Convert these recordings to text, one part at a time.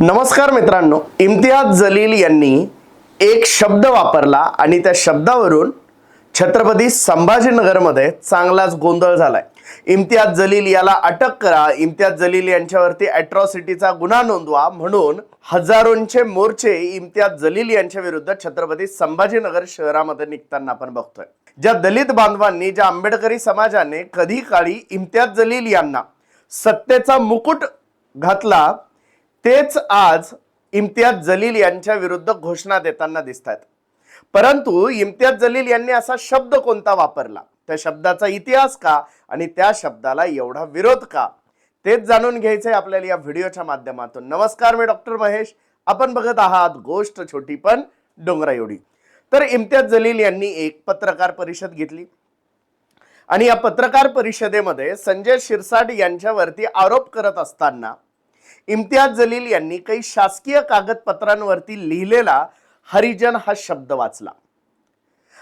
नमस्कार मित्रांनो इम्तियाज जलील यांनी एक शब्द वापरला आणि त्या शब्दावरून छत्रपती संभाजीनगरमध्ये चांगलाच गोंधळ झालाय. इम्तियाज जलील याला अटक करा इम्तियाज जलील यांच्यावरती अॅट्रॉसिटीचा गुन्हा नोंदवा म्हणून हजारोंचे मोर्चे इम्तियाज जलील यांच्या विरुद्ध छत्रपती संभाजीनगर शहरामध्ये निघताना आपण बघतोय. ज्या दलित बांधवांनी ज्या आंबेडकरी समाजाने कधी काळी इम्तियाज जलील यांना सत्तेचा मुकुट घातला तेच आज इम्तियाज जलील यांच्या विरुद्ध घोषणा देताना दिसत आहेत परंतु इम्तियाज जलील यांनी असा शब्द कोणता वापरला? त्या शब्दाचा इतिहास का? आणि त्या शब्दाला एवढा विरोध का? तेच जाणून घ्यायचंय आपल्याला या व्हिडिओच्या माध्यमातून. नमस्कार मी डॉक्टर महेश. आपण बघत आहात गोष्ट छोटी पण डोंगरा एवढी. तर इम्तियाज जलील यांनी एक पत्रकार परिषद घेतली. आणि या पत्रकार परिषदेमध्ये संजय शिरसाट यांच्यावरती आरोप करत असताना इम्तियाज जलील यांनी काही शासकीय कागदपत्रांवरती लिहिलेला हरिजन हा शब्द वाचला.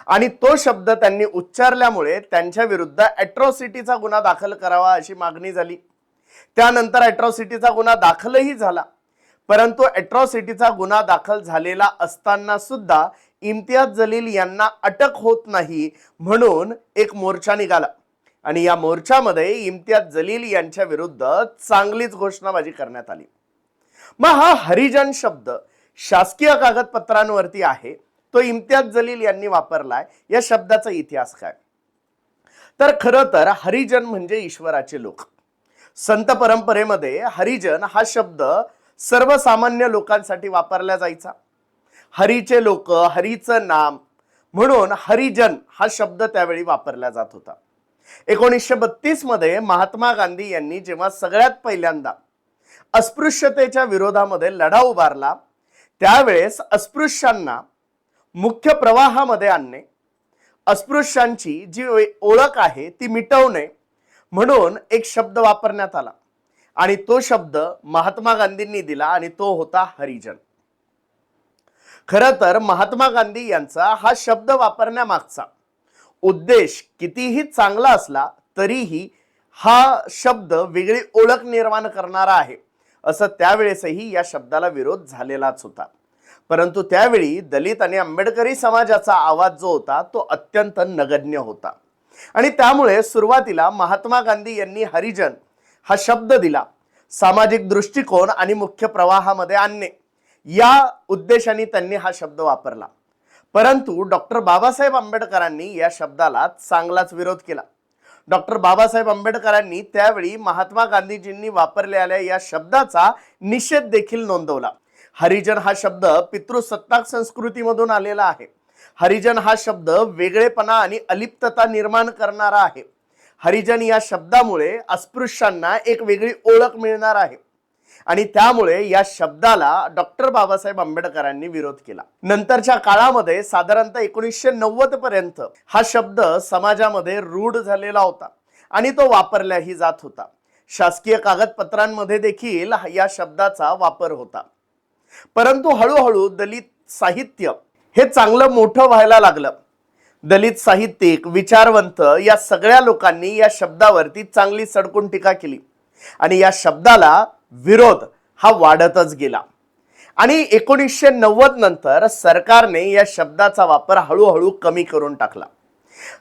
आणि तो शब्द त्यांनी उच्चारल्यामुळे त्यांच्या विरुद्ध अॅट्रॉसिटीचा गुन्हा दाखल करावा अशी मागणी झाली. त्यानंतर अॅट्रॉसिटीचा गुन्हा दाखलही झाला. परंतु अॅट्रॉसिटीचा गुन्हा दाखल झालेला असताना सुद्धा इम्तियाज जलील यांना अटक होत नाही म्हणून एक मोर्चा निघाला. आणि या मोर्चामध्ये इम्तियाज जलील यांच्या विरुद्ध चांगलीच घोषणाबाजी करण्यात आली. मग हा हरिजन शब्द शासकीय कागदपत्रांवरती आहे तो इम्तियाज जलील यांनी वापरलाय या शब्दाचा इतिहास काय? तर खरं तर हरिजन म्हणजे ईश्वराचे लोक. संत परंपरेमध्ये हरिजन हा शब्द सर्वसामान्य लोकांसाठी वापरला जायचा. हरीचे लोक हरीचं नाम म्हणून हरिजन हा शब्द त्यावेळी वापरला जात होता. एकोणीसशे बत्तीसमध्ये महात्मा गांधी यांनी जेव्हा सगळ्यात पहिल्यांदा अस्पृश्यतेच्या विरोधामध्ये लढा उभारला त्यावेळेस अस्पृश्यांना मुख्य प्रवाहामध्ये आणणे अस्पृश्यांची जी ओळख आहे ती मिटवणे म्हणून एक शब्द वापरण्यात आला आणि तो शब्द महात्मा गांधींनी दिला आणि तो होता हरिजन. खरं तर महात्मा गांधी यांचा हा शब्द वापरण्यामागचा उद्देश कितीही चांगला असला तरीही हा शब्द वेगळी ओळख निर्माण करणारा आहे. असं त्यावेळेसही या शब्दाला विरोध झालेलाच होता. परंतु त्यावेळी दलित आणि आंबेडकरी समाजाचा आवाज जो होता तो अत्यंत नगण्य होता. आणि त्यामुळे सुरुवातीला महात्मा गांधी यांनी हरिजन हा शब्द दिला सामाजिक दृष्टिकोन आणि मुख्य प्रवाहामध्ये आणणे. या उद्देशाने त्यांनी हा शब्द वापरला. परंतु डॉक्टर बाबासाहेब आंबेडकरांनी या शब्दाला चांगलाच विरोध केला. डॉक्टर बाबासाहेब आंबेडकरांनी त्यावेळी महात्मा गांधीजींनी वापरलेल्या या शब्दाचा निषेध देखील नोंदवला. हरिजन हा शब्द पितृसत्ताक संस्कृतीमधून आलेला आहे. हरिजन हा शब्द वेगळेपणा आणि अलिप्तता निर्माण करणारा आहे. हरिजन या शब्दामुळे अस्पृश्यांना एक वेगळी ओळख मिळणार आहे. आणि त्यामुळे या शब्दाला डॉक्टर बाबासाहेब आंबेडकरांनी विरोध केला. नंतरच्या काळामध्ये साधारणतः एकोणीसशे नव्वद पर्यंत हा शब्द समाजामध्ये रूढ झालेला होता आणि तो वापरल्याही जात होता. शासकीय कागदपत्रांमध्ये देखील या शब्दाचा वापर होता. परंतु हळूहळू दलित साहित्य हे चांगलं मोठं व्हायला लागलं. दलित साहित्यिक विचारवंत या सगळ्या लोकांनी या शब्दावरती चांगली सडकून टीका केली. आणि या शब्दाला विरोध हा वाढतच गेला. आणि एकोणीसशे नव्वद नंतर सरकारने या शब्दाचा वापर हळूहळू कमी करून टाकला.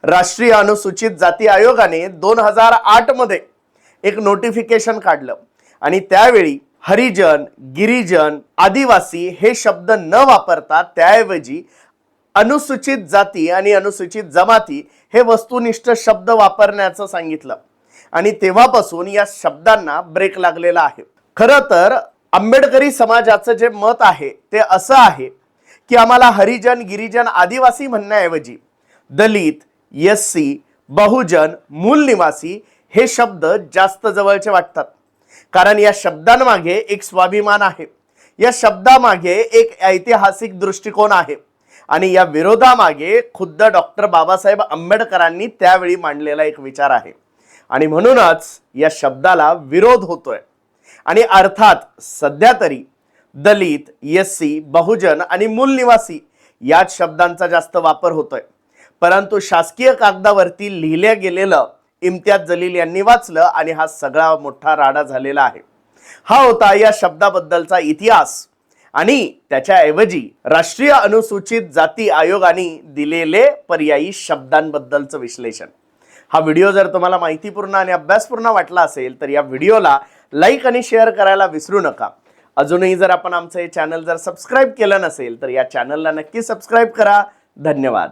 राष्ट्रीय अनुसूचित जाती आयोगाने दोन हजार आठमध्ये एक नोटिफिकेशन काढलं. आणि त्यावेळी हरिजन गिरिजन आदिवासी हे शब्द न वापरता त्याऐवजी अनुसूचित जाती आणि अनुसूचित जमाती हे वस्तुनिष्ठ शब्द वापरण्याचं सांगितलं. आणि तेव्हापासून या शब्दांना ब्रेक लागलेला आहे. खरं तर आंबेडकरी समाजाचं जे मत आहे ते असं आहे की आम्हाला हरिजन गिरिजन आदिवासी म्हणण्याऐवजी दलित एस सी बहुजन मूल निवासी हे शब्द जास्त जवळचे वाटतात. कारण या शब्दांमागे एक स्वाभिमान आहे. या शब्दामागे एक ऐतिहासिक दृष्टिकोन आहे. आणि या विरोधामागे खुद्द डॉक्टर बाबासाहेब आंबेडकरांनी त्यावेळी मांडलेला एक विचार आहे. आणि म्हणूनच या शब्दाला विरोध होतोय. आणि अर्थात सध्या तरी दलित एस सी बहुजन आणि मूल निवासी याच शब्दांचा जास्त वापर होतोय. परंतु शासकीय कागदावरती लिहिल्या गेलेलं इम्तियाज जलील यांनी वाचलं आणि हा सगळा मोठा राडा झालेला आहे. हा होता या शब्दाबद्दलचा इतिहास आणि त्याच्याऐवजी राष्ट्रीय अनुसूचित जाती आयोगाने दिलेले पर्यायी शब्दांबद्दलचं विश्लेषण. हा व्हिडिओ जर तुम्हाला माहितीपूर्ण आणि अभ्यासपूर्ण वाटला असेल तर या व्हिडिओला लाईक आणि शेअर करायला विसरू नका. अजूनही जर आपण आमचं हे चॅनल जर सबस्क्राईब केलं नसेल तर या चॅनलला नक्की सबस्क्राईब करा. धन्यवाद.